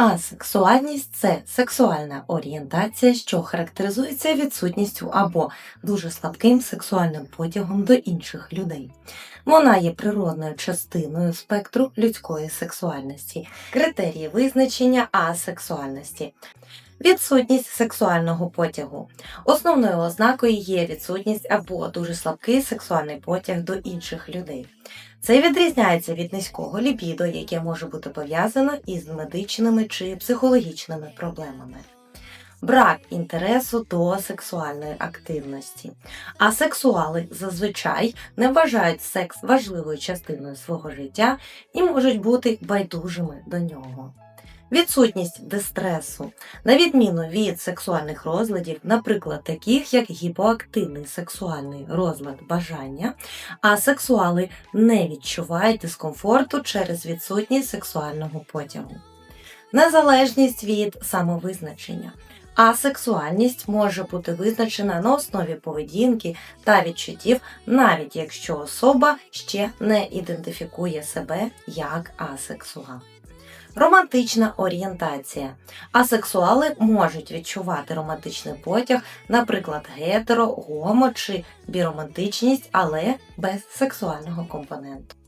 Асексуальність це сексуальна орієнтація, що характеризується відсутністю або дуже слабким сексуальним потягом до інших людей. Вона є природною частиною спектру людської сексуальності, критерії визначення асексуальності. Відсутність сексуального потягу. Основною ознакою є відсутність або дуже слабкий сексуальний потяг до інших людей. Це відрізняється від низького лібідо, яке може бути пов'язано із медичними чи психологічними проблемами. Брак інтересу до сексуальної активності. А сексуали зазвичай не вважають секс важливою частиною свого життя і можуть бути байдужими до нього. Відсутність дистресу, на відміну від сексуальних розладів, наприклад, таких як гіпоактивний сексуальний розлад бажання, асексуали не відчувають дискомфорту через відсутність сексуального потягу. Незалежність від самовизначення. Асексуальність може бути визначена на основі поведінки та відчуттів, навіть якщо особа ще не ідентифікує себе як асексуал. Романтична орієнтація. Асексуали можуть відчувати романтичний потяг, наприклад, гетеро, гомо чи біромантичність, але без сексуального компоненту.